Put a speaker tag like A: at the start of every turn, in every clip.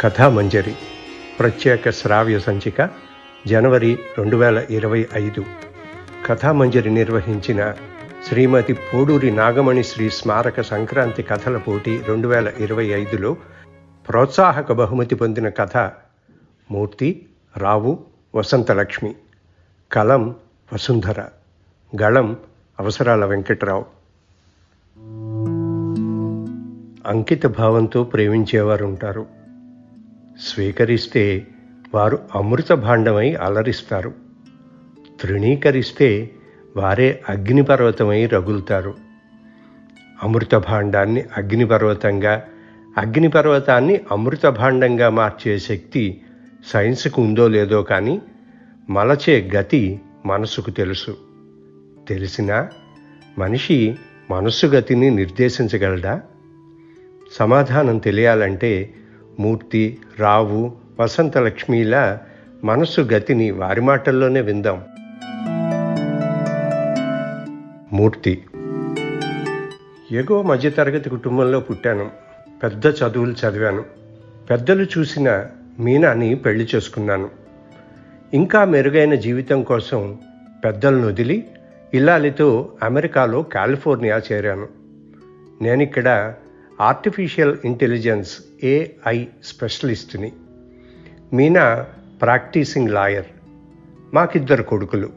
A: కథామంజరి. ప్రత్యేక శ్రావ్య సంచిక జనవరి రెండు వేల ఇరవై ఐదు. కథామంజరి నిర్వహించిన శ్రీమతి పోడూరి నాగమణి శ్రీ స్మారక సంక్రాంతి కథల పోటీ రెండు వేల ఇరవై ఐదులో ప్రోత్సాహక బహుమతి పొందిన కథ మూర్తి రావు వసంతలక్ష్మి కలం వసుంధర గళం అవసరాల వెంకట్రావు. అంకిత భావంతో ప్రేమించేవారు ఉంటారు స్వీకరిస్తే వారు అమృత భాండమై అలరిస్తారు. తృణీకరిస్తే వారే అగ్నిపర్వతమై రగులుతారు. అమృత భాండాన్ని అగ్నిపర్వతంగా అగ్నిపర్వతాన్ని అమృత భాండంగా మార్చే శక్తి సైన్స్కు ఉందో లేదో కానీ మలచే గతి మనసుకు తెలుసు. తెలిసినా మనిషి మనస్సు గతిని నిర్దేశించగలడా? సమాధానం తెలియాలంటే మూర్తి రావు వసంతలక్ష్మిల మనస్సు గతిని వారి మాటల్లోనే విందాం. మూర్తి. ఎగో మధ్యతరగతి కుటుంబంలో పుట్టాను. పెద్ద చదువులు చదివాను. పెద్దలు చూసిన మీనాని పెళ్ళి చేసుకున్నాను. ఇంకా మెరుగైన జీవితం కోసం పెద్దలను వదిలి ఇల్లాలితో అమెరికాలో కాలిఫోర్నియా చేరాను. నేనిక్కడ artificial intelligence AI స్పెషలిస్ట్ని. Meena practising lawyer. మాకిద్దరు కొడుకులు.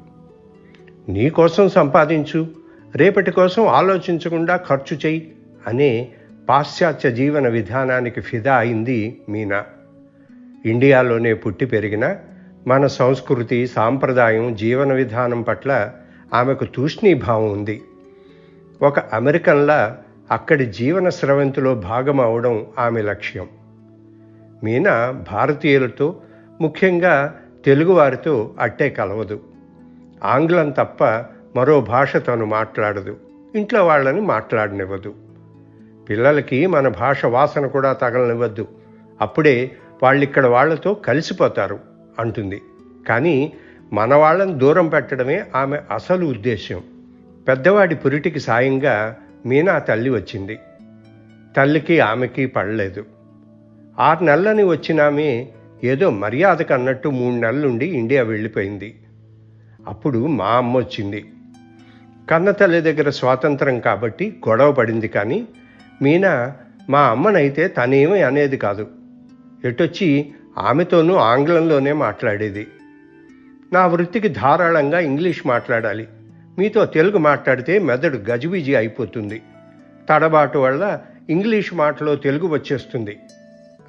A: నీ కోసం సంపాదించు రేపటి కోసం ఆలోచించకుండా ఖర్చు చెయ్యి అనే పాశ్చాత్య జీవన విధానానికి ఫిదా అయింది మీనా. ఇండియాలోనే పుట్టి పెరిగిన మన సంస్కృతి సాంప్రదాయం జీవన విధానం పట్ల ఆమెకు తూష్ణీభావం ఉంది. ఒక అమెరికన్లా అక్కడి జీవన స్రవంతిలో భాగం అవడం ఆమె లక్ష్యం. మీనా భారతీయులతో ముఖ్యంగా తెలుగువారితో అట్టే కలవదు. ఆంగ్లం తప్ప మరో భాష తను మాట్లాడదు. ఇంట్లో వాళ్ళని మాట్లాడనివ్వదు. పిల్లలకి మన భాష వాసన కూడా తగలనివ్వద్దు. అప్పుడే వాళ్ళిక్కడ వాళ్ళతో కలిసిపోతారు అంటుంది. కానీ మన వాళ్ళని దూరం పెట్టడమే ఆమె అసలు ఉద్దేశ్యం. పెద్దవాడి పురిటికి సాయంగా మీనా తల్లి వచ్చింది. తల్లికి ఆమెకి పడలేదు. ఆరు నెలలని వచ్చినామే ఏదో మర్యాదకు అన్నట్టు మూడు నెలలుండి ఇండియా వెళ్ళిపోయింది. అప్పుడు మా అమ్మ వచ్చింది. కన్న తల్లి దగ్గర స్వాతంత్రం కాబట్టి గొడవ పడింది కానీ మీనా మా అమ్మనైతే తనేమీ అనేది కాదు. ఎటొచ్చి ఆమెతోనూ ఆంగ్లంలోనే మాట్లాడేది. నా వృత్తికి ధారాళంగా ఇంగ్లీష్ మాట్లాడాలి. మీతో తెలుగు మాట్లాడితే మెదడు గజిబిజి అయిపోతుంది. తడబాటు వల్ల ఇంగ్లీష్ మాటలో తెలుగు వచ్చేస్తుంది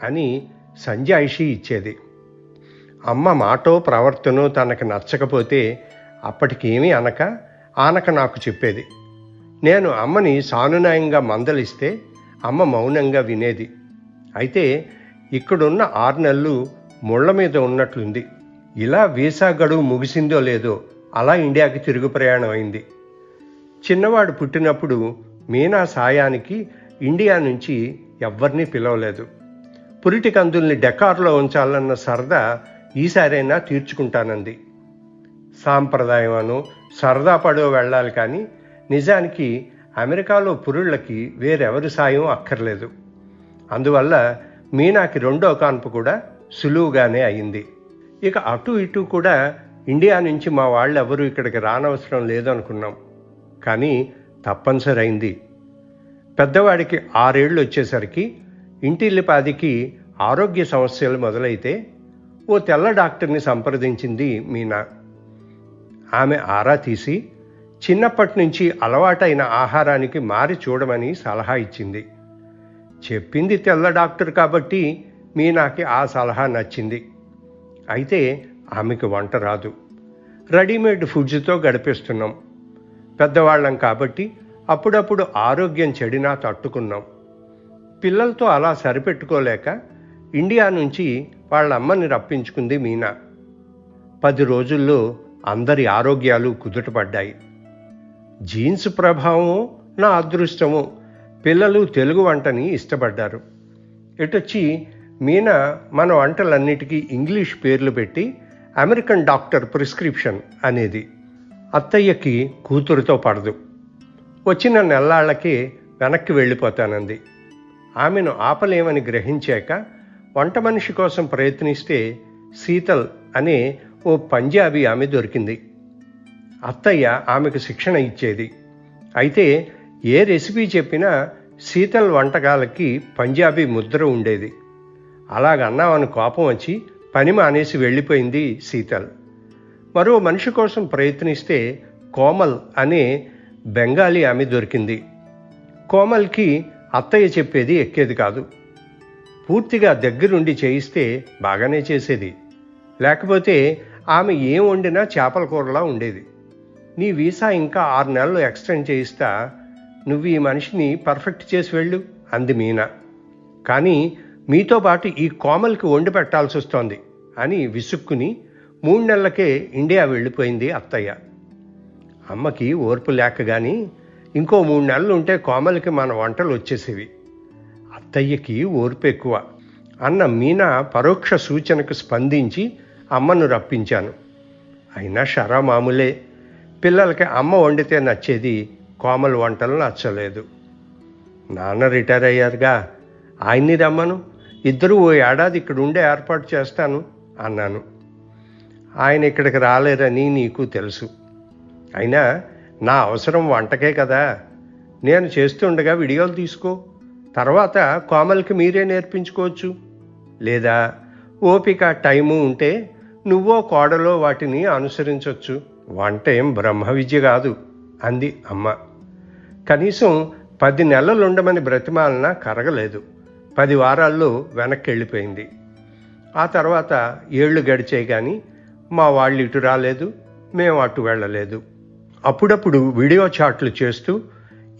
A: అని సంజాయిషి ఇచ్చేది. అమ్మ మాటో ప్రవర్తనో తనకు నచ్చకపోతే అప్పటికేమీ అనక ఆనక నాకు చెప్పేది. నేను అమ్మని సానునాయంగా మందలిస్తే అమ్మ మౌనంగా వినేది. అయితే ఇక్కడున్న ఆరు నెలలు ముళ్ళ మీద ఉన్నట్లుంది. ఇలా వీసా గడువు ముగిసిందో లేదో అలా ఇండియాకి తిరుగు ప్రయాణం అయింది. చిన్నవాడు పుట్టినప్పుడు మీనా సాయానికి ఇండియా నుంచి ఎవ్వరినీ పిలవలేదు. పురిటి కందుల్ని డెకార్లో ఉంచాలన్న సరదా ఈసారైనా తీర్చుకుంటానంది. సాంప్రదాయం అను సరదా పడో వెళ్ళాలి కానీ నిజానికి అమెరికాలో పురుళ్ళకి వేరెవరి సాయం అక్కర్లేదు. అందువల్ల మీనాకి రెండో కాన్పు కూడా సులువుగానే అయింది. ఇక అటు ఇటు కూడా ఇండియా నుంచి మా వాళ్ళు ఎవరు ఇక్కడికి రానవసరం లేదనుకున్నాం. కానీ తప్పనిసరి అయింది పెద్దవాడికి ఆరేళ్ళు వచ్చేసరికి ఇంటిల్లిపాదికి ఆరోగ్య సమస్యలు మొదలైతే ఓ తెల్ల డాక్టర్ని సంప్రదించింది మీనా. ఆమె ఆరా తీసి చిన్నప్పటి నుంచి అలవాటైన ఆహారానికి మారి చూడమని సలహా ఇచ్చింది. చెప్పింది తెల్ల డాక్టర్ కాబట్టి మీనాకి ఆ సలహా నచ్చింది. అయితే ఆమెకు వంట రాదు. రెడీమేడ్ ఫుడ్స్తో గడిపిస్తున్నాం. పెద్దవాళ్ళం కాబట్టి అప్పుడప్పుడు ఆరోగ్యం చెడినా తట్టుకున్నాం. పిల్లలతో అలా సరిపెట్టుకోలేక ఇండియా నుంచి వాళ్ళ అమ్మని రప్పించుకుంది మీనా. పది రోజుల్లో అందరి ఆరోగ్యాలు కుదుటపడ్డాయి. జీన్స్ ప్రభావము నా అదృష్టము పిల్లలు తెలుగు వంటని ఇష్టపడ్డారు. ఎటొచ్చి మీనా మన వంటలన్నిటికీ ఇంగ్లీష్ పేర్లు పెట్టి అమెరికన్ డాక్టర్ ప్రిస్క్రిప్షన్ అనేది అత్తయ్యకి కూతురుతో పడదు. వచ్చిన నెల్లాళ్ళకి వెనక్కి వెళ్ళిపోతానంది. ఆమెను ఆపలేమని గ్రహించాక వంట మనిషి కోసం ప్రయత్నిస్తే శీతల్ అనే ఓ పంజాబీ ఆమె దొరికింది. అత్తయ్య ఆమెకు శిక్షణ ఇచ్చేది. అయితే ఏ రెసిపీ చెప్పినా శీతల్ వంటకాలకి పంజాబీ ముద్ర ఉండేది. అలాగన్నామని కోపం వచ్చి పని మానేసి వెళ్ళిపోయింది శీతల్. మరో మనిషి కోసం ప్రయత్నిస్తే కోమల్ అనే బెంగాలీ ఆమె దొరికింది. కోమల్కి అత్తయ్య చెప్పేది ఎక్కేది కాదు. పూర్తిగా దగ్గరుండి చేయిస్తే బాగానే చేసేది. లేకపోతే ఆమె ఏం వండినా చేపల కూరలా ఉండేది. నీ వీసా ఇంకా ఆరు నెలలు ఎక్స్టెండ్ చేయిస్తా. నువ్వు ఈ మనిషిని పర్ఫెక్ట్ చేసి వెళ్ళు అంది మీనా. కానీ మీతో పాటు ఈ కోమల్కి వండి పెట్టాల్సి వస్తోంది అని విసుక్కుని మూడు నెలలకే ఇండియా వెళ్ళిపోయింది అత్తయ్య. అమ్మకి ఓర్పు లేక కానీ ఇంకో మూడు నెలలు ఉంటే కోమలికి మన వంటలు వచ్చేసేవి. అత్తయ్యకి ఓర్పు ఎక్కువ అన్న మీనా పరోక్ష సూచనకు స్పందించి అమ్మను రప్పించాను. అయినా షరా మామూలే. పిల్లలకి అమ్మ వండితే నచ్చేది కోమల వంటలు నచ్చలేదు. నాన్న రిటైర్ అయ్యారుగా. ఆయన్ని రమ్మను. ఇద్దరు ఓ ఏడాది ఇక్కడ ఉండే ఏర్పాటు చేస్తాను అన్నాను. ఆయన ఇక్కడికి రాలేరని నీకు తెలుసు. అయినా నా అవసరం వంటకే కదా. నేను చేస్తుండగా వీడియోలు తీసుకో. తర్వాత కోమల్కి మీరే నేర్పించుకోవచ్చు. లేదా ఓపిక టైము ఉంటే నువ్వో కోడలో వాటిని అనుసరించవచ్చు వంట ఏం బ్రహ్మ విద్య కాదు అంది అమ్మ. కనీసం పది నెలలు ఉండమని బ్రతిమాలన కరగలేదు. పది వారాల్లో వెనక్కి వెళ్ళిపోయింది ఆ తర్వాత ఏళ్ళు గడిచాయి కానీ మా వాళ్ళు ఇటు రాలేదు మేము అటు వెళ్ళలేదు. అప్పుడప్పుడు వీడియో చాట్లు చేస్తూ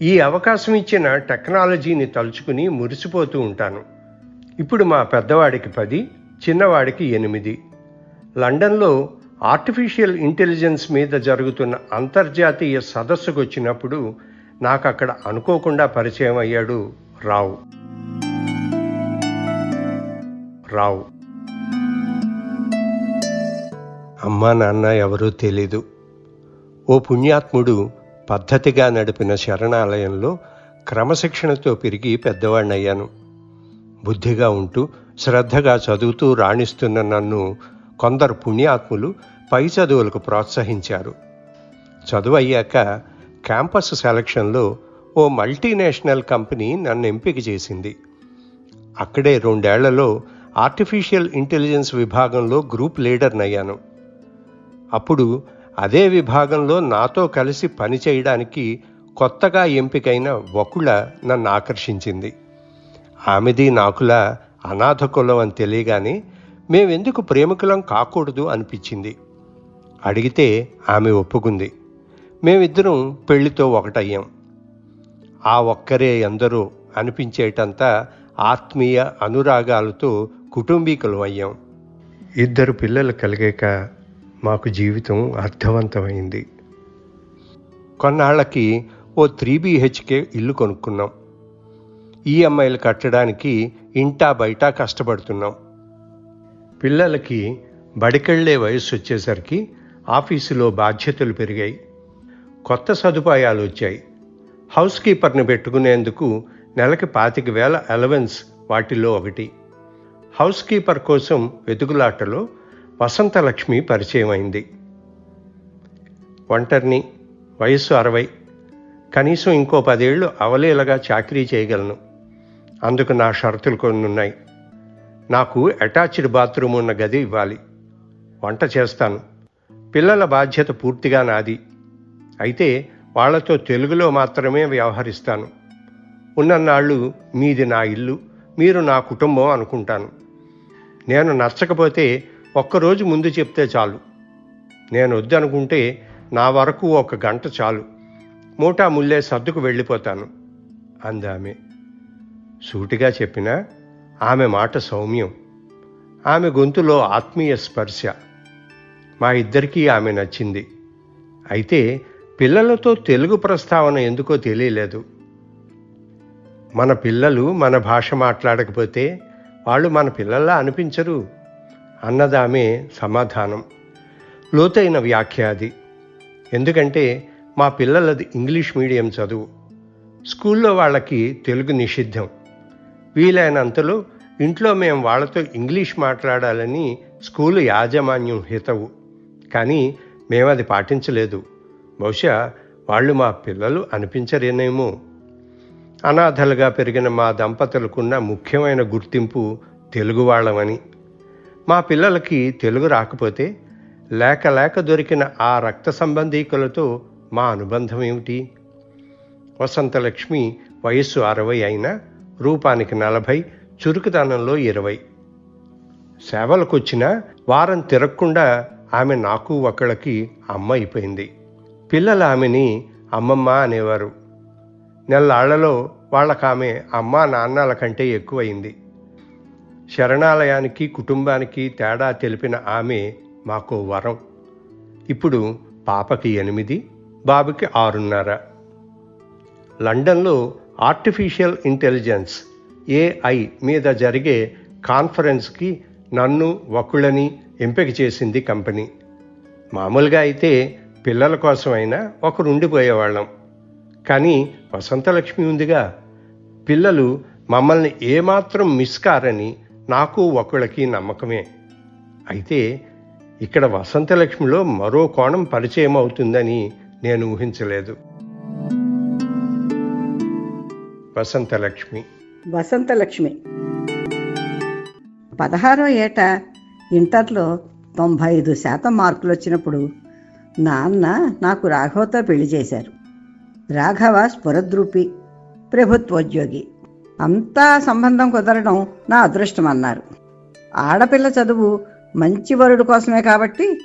A: ఈ అవకాశం ఇచ్చిన టెక్నాలజీని తలుచుకుని మురిసిపోతూ ఉంటాను. ఇప్పుడు మా పెద్దవాడికి పది చిన్నవాడికి ఎనిమిది. లండన్లో ఆర్టిఫిషియల్ ఇంటెలిజెన్స్ మీద జరుగుతున్న అంతర్జాతీయ సదస్సుకు వచ్చినప్పుడు నాకు అక్కడ అనుకోకుండా పరిచయం అయ్యాడు రావు. రావు. అమ్మా నాన్న ఎవరూ తెలీదు. ఓ పుణ్యాత్ముడు పద్ధతిగా నడిపిన శరణాలయంలో క్రమశిక్షణతో పెరిగి పెద్దవాణ్ణయ్యాను. బుద్ధిగా ఉంటూ శ్రద్ధగా చదువుతూ రాణిస్తున్న నన్ను కొందరు పుణ్యాత్ములు పై చదువులకు ప్రోత్సహించారు. చదువు అయ్యాక క్యాంపస్ సెలక్షన్లో ఓ మల్టీనేషనల్ కంపెనీ నన్ను ఎంపిక చేసింది. అక్కడే రెండేళ్ళలో ఆర్టిఫిషియల్ ఇంటెలిజెన్స్ విభాగంలో గ్రూప్ లీడర్నయ్యాను అప్పుడు అదే విభాగంలో నాతో కలిసి పనిచేయడానికి కొత్తగా ఎంపికైన వకుళ నన్ను ఆకర్షించింది. ఆమెది నాకులా అనాథ కులం అని తెలియగానే మేమెందుకు ప్రేమికులం కాకూడదు అనిపించింది. అడిగితే ఆమె ఒప్పుకుంది. మేమిద్దరం పెళ్ళితో ఒకటయ్యాం. ఆ ఒక్కరే ఎందరో అనిపించేటంతా ఆత్మీయ అనురాగాలతో కుటుంబీకులం అయ్యాం. ఇద్దరు పిల్లలు కలిగాక మాకు జీవితం అర్థవంతమైంది. కొన్నాళ్ళకి ఓ త్రీ బీహెచ్కే ఇల్లు కొనుక్కున్నాం. ఈఎంఐలు కట్టడానికి ఇంటా బయట కష్టపడుతున్నాం. పిల్లలకి బడికెళ్ళే వయస్సు వచ్చేసరికి ఆఫీసులో బాధ్యతలు పెరిగాయి. కొత్త సదుపాయాలు వచ్చాయి. హౌస్ కీపర్ని పెట్టుకునేందుకు నెలకి పాతిక వేల అలవెన్స్ వాటిలో ఒకటి. హౌస్ కీపర్ కోసం వెతుకులాటలో వసంతలక్ష్మి పరిచయమైంది ఒంటర్ని ఒంటరిని వయస్సు అరవై కనీసం ఇంకో పదేళ్ళు అవలేలగా చాకరీ చేయగలను. అందుకు నా షరతులు కొన్ని ఉన్నాయి. నాకు అటాచ్డ్ బాత్రూమ్ ఉన్న గది ఇవ్వాలి. వంట చేస్తాను. పిల్లల బాధ్యత పూర్తిగా నాది. అయితే వాళ్ళతో తెలుగులో మాత్రమే వ్యవహరిస్తాను. ఉన్నన్నాళ్ళు మీది నా ఇల్లు మీరు నా కుటుంబం అనుకుంటాను. నేను నచ్చకపోతే ఒక్కరోజు ముందు చెప్తే చాలు. నేను వద్దనుకుంటే నా వరకు ఒక గంట చాలు. మూటా ముల్లే సర్దుకు వెళ్ళిపోతాను అందామె. సూటిగా చెప్పినా ఆమె మాట సౌమ్యం. ఆమె గొంతులో ఆత్మీయ స్పర్శ. మా ఇద్దరికీ ఆమె నచ్చింది. అయితే పిల్లలతో తెలుగు ప్రస్తావన ఎందుకో తెలియలేదు. మన పిల్లలు మన భాష మాట్లాడకపోతే వాళ్ళు మన పిల్లల్లా అనిపించరు. అన్నదామే సమాధానం. లోతైన వ్యాఖ్య అది. ఎందుకంటే మా పిల్లలది ఇంగ్లీష్ మీడియం చదువు. స్కూల్లో వాళ్ళకి తెలుగు నిషిద్ధం. వీలైనంతలో ఇంట్లో మేము వాళ్ళతో ఇంగ్లీష్ మాట్లాడాలని స్కూలు యాజమాన్యం హితవు. కానీ మేమది పాటించలేదు. బహుశా వాళ్ళు మా పిల్లలు అనిపించరేనేమో. అనాథలుగా పెరిగిన మా దంపతులకున్న ముఖ్యమైన గుర్తింపు తెలుగు వాళ్ళమని మా పిల్లలకి తెలుగు రాకపోతే లేక లేక దొరికిన ఆ రక్త సంబంధీకులతో మా అనుబంధం ఏమిటి? వసంతలక్ష్మి వయస్సు అరవై అయినా రూపానికి నలభై చురుకుదనంలో ఇరవై. సేవలకొచ్చినా వారం తిరగకుండా ఆమె నాకు ఒకళ్ళకి అమ్మ అయిపోయింది. పిల్లలు ఆమెని అమ్మమ్మ అనేవారు. నెల్లాళ్ళలో వాళ్ళకామె అమ్మా నాన్నల కంటే ఎక్కువైంది శరణాలయానికి కుటుంబానికి తేడా తెలిపిన ఆమె మాకు వరం. ఇప్పుడు పాపకి ఎనిమిది బాబుకి ఆరున్నర. లండన్లో ఆర్టిఫిషియల్ ఇంటెలిజెన్స్ ఏఐ మీద జరిగే కాన్ఫరెన్స్కి నన్ను ఒకళ్ళని ఎంపిక చేసింది కంపెనీ. మామూలుగా అయితే పిల్లల కోసమైనా ఒకరు ఉండిపోయేవాళ్ళం కానీ వసంతలక్ష్మి ఉందిగా. పిల్లలు మమ్మల్ని ఏమాత్రం మిస్ కారని నాకు ఒకళ్ళకి నమ్మకమే. అయితే ఇక్కడ వసంతలక్ష్మిలో మరో కోణం పరిచయం అవుతుందని నేను ఊహించలేదు. వసంతలక్ష్మి.
B: వసంతలక్ష్మి. పదహారో ఏట ఇంటర్లో తొంభై ఐదు శాతం మార్కులు వచ్చినప్పుడు నాన్న నాకు రాఘవతో పెళ్ళి చేశారు. రాఘవ స్ఫురద్రూపి ప్రభుత్వోద్యోగి. అంతా సంబంధం కుదరడం నా అదృష్టం అన్నారు ఆడపిల్ల చదువు మంచి వరుడు కోసమే కాబట్టి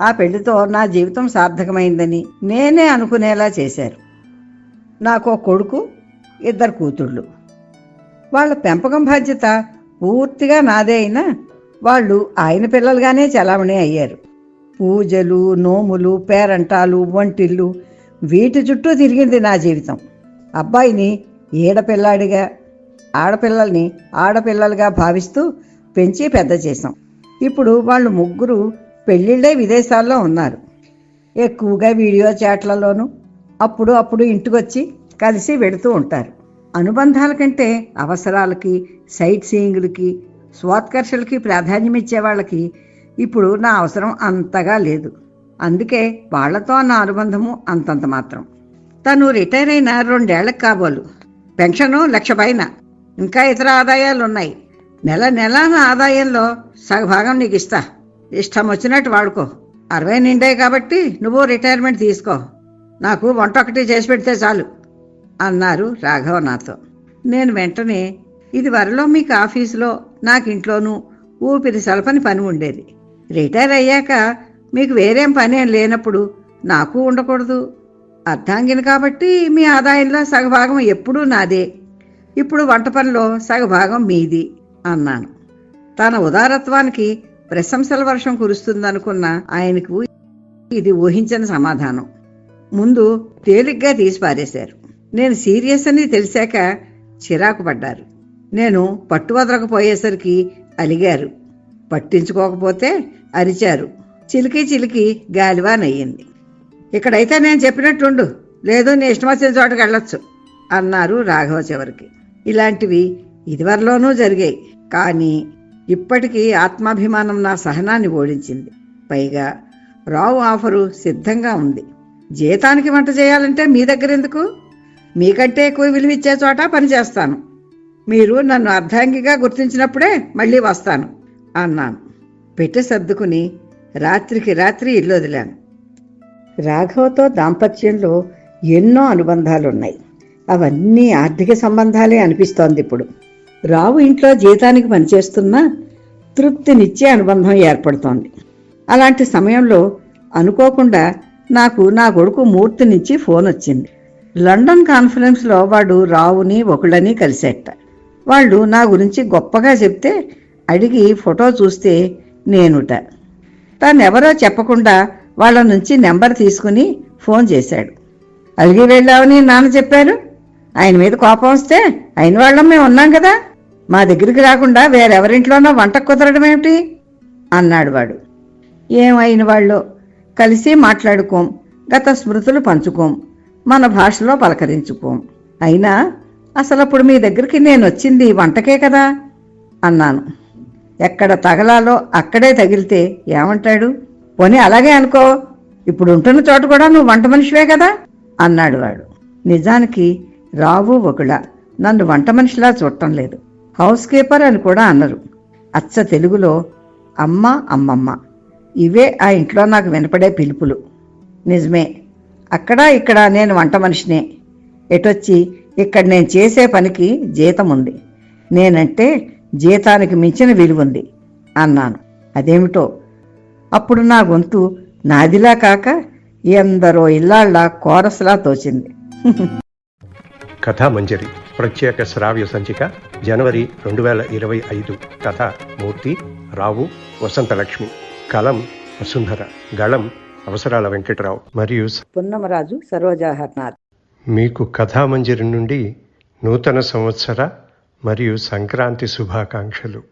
B: ఆ పెళ్ళితో నా జీవితం సార్థకమైందని నేనే అనుకునేలా చేశారు. నాకు కొడుకు ఇద్దరు కూతుళ్ళు. వాళ్ళ పెంపకం బాధ్యత పూర్తిగా నాదే అయినా వాళ్ళు ఆయన పిల్లలుగానే చలామణి అయ్యారు. పూజలు నోములు పేరంటాలు వంటిల్లు వీటి చుట్టూ తిరిగింది నా జీవితం. అబ్బాయిని ఈడపిల్లాడిగా ఆడపిల్లల్ని ఆడపిల్లలుగా భావిస్తూ పెంచి పెద్ద చేశాం. ఇప్పుడు వాళ్ళు ముగ్గురు పెళ్ళిళ్ళే విదేశాల్లో ఉన్నారు. ఎక్కువగా వీడియో చాట్లలోనూ అప్పుడు అప్పుడు ఇంటికొచ్చి కలిసి వెళుతూ ఉంటారు. అనుబంధాల కంటే అవసరాలకి సైట్ సీయింగ్లకి స్వాత్కర్షలకి ప్రాధాన్యం ఇచ్చే వాళ్ళకి ఇప్పుడు నా అవసరం అంతగా లేదు. అందుకే వాళ్ళతో నా అనుబంధము అంతంత మాత్రం. తను రిటైర్ అయిన రెండేళ్ళకు కాబోలు. పెన్షను లక్ష పైన. ఇంకా ఇతర ఆదాయాలు ఉన్నాయి నెల నెల నా ఆదాయంలో సగభాగం నీకు ఇస్తా. ఇష్టం వచ్చినట్టు వాడుకో. అరవై నిండాయి కాబట్టి నువ్వు రిటైర్మెంట్ తీసుకో. నాకు వంట ఒకటి చేసి పెడితే చాలు అన్నారు రాఘవ నాతో. నేను వెంటనే ఇది వరలో మీకు ఆఫీసులో నాకు ఇంట్లోనూ ఊపిరి సలపని పని ఉండేది. రిటైర్ అయ్యాక మీకు వేరేం పని లేనప్పుడు నాకు ఉండకూడదు. అర్ధాంగిని కాబట్టి మీ ఆదాయంలో సగభాగం ఎప్పుడూ నాదే. ఇప్పుడు వంట పనిలో సగభాగం మీది అన్నాను. తన ఉదారత్వానికి ప్రశంసల వర్షం కురుస్తుందనుకున్న ఆయనకు ఇది ఊహించని సమాధానం. ముందు తేలిగ్గా తీసి పారేశారు. నేను సీరియస్ అని తెలిసాక చిరాకు పడ్డారు. నేను పట్టు వదలకపోయేసరికి అలిగారు. పట్టించుకోకపోతే అరిచారు. చిలికి చిలికి గాలివానయ్యింది ఇక్కడైతే నేను చెప్పినట్టుండు లేదు నీ ఇష్టం వచ్చిన చోటకి వెళ్ళొచ్చు అన్నారు రాఘవ చివరికి. ఇలాంటివి ఇదివరలోనూ జరిగాయి కానీ ఇప్పటికీ ఆత్మాభిమానం నా సహనాన్ని ఓడించింది. పైగా రావు ఆఫరు సిద్ధంగా ఉంది. జీతానికి వంట చేయాలంటే మీ దగ్గర ఎందుకు? మీకంటే ఎక్కువ విలువిచ్చే చోట పనిచేస్తాను మీరు నన్ను అర్ధాంగిగా గుర్తించినప్పుడే మళ్ళీ వస్తాను అన్నాను. పెట్టి సర్దుకుని రాత్రికి రాత్రి ఇల్లు వదిలాను. రాఘవతో దాంపత్యంలో ఎన్నో అనుబంధాలున్నాయి. అవన్నీ ఆర్థిక సంబంధాలే అనిపిస్తోంది ఇప్పుడు. రావు ఇంట్లో జీతానికి పనిచేస్తున్నా తృప్తినిచ్చే అనుబంధం ఏర్పడుతోంది. అలాంటి సమయంలో అనుకోకుండా నాకు నా కొడుకు మూర్తి నుంచి ఫోన్ వచ్చింది. లండన్ కాన్ఫరెన్స్లో వాడు రావుని ఒకళ్ళని కలిసేట. వాళ్ళు నా గురించి గొప్పగా చెప్తే అడిగి ఫోటో చూస్తే నేనుట. తానెవరో చెప్పకుండా వాళ్ళ నుంచి నెంబర్ తీసుకుని ఫోన్ చేశాడు. అలిగి వెళ్ళావని నాన్న చెప్పారు. ఆయన మీద కోపం వస్తే అయిన వాళ్ళం మేము ఉన్నాం కదా. మా దగ్గరికి రాకుండా వేరెవరింట్లోనో వంట కుదరడం ఏమిటి? అన్నాడు వాడు. ఏమైన వాళ్ళు? కలిసి మాట్లాడుకోం. గత స్మృతులు పంచుకోం. మన భాషలో పలకరించుకోం. అయినా అసలు అప్పుడు మీ దగ్గరికి నేను వచ్చింది వంటకే కదా? అన్నాను. ఎక్కడ తగలాలో అక్కడే తగిలితే ఏమంటాడు? పోనీ అలాగే అనుకో. ఇప్పుడు ఉంటున్న చోట కూడా నువ్వు వంట మనిషివే కదా? అన్నాడు వాడు. నిజానికి రావు ఒకళ నన్ను వంట మనిషిలా చూడటం లేదు. హౌస్ కీపర్ అని కూడా అన్నారు అచ్చ తెలుగులో అమ్మ అమ్మమ్మ. ఇవే ఆ ఇంట్లో నాకు వినపడే పిలుపులు. నిజమే. అక్కడ ఇక్కడ నేను వంట మనిషినే. ఎటొచ్చి ఇక్కడ నేను చేసే పనికి జీతం ఉంది నేనంటే జీతానికి మించిన విలువ ఉంది అన్నాను. అదేమిటో? అప్పుడు నా గొంతు నాదిలా కాక ఎందరో ఇల్లాళ్ళ కోరస్లా తోచింది.
A: కథామంజరి ప్రత్యేక శ్రావ్య సంచిక జనవరి రెండు వేల ఇరవై ఐదు కథ మూర్తి రావు వసంతలక్ష్మి కలం వసుంధర గళం అవసరాల వెంకటరావు మరియు
B: పున్నమరాజు సరోజాహర్నాథ్
A: మీకు కథామంజరి నుండి నూతన సంవత్సర మరియు సంక్రాంతి శుభాకాంక్షలు.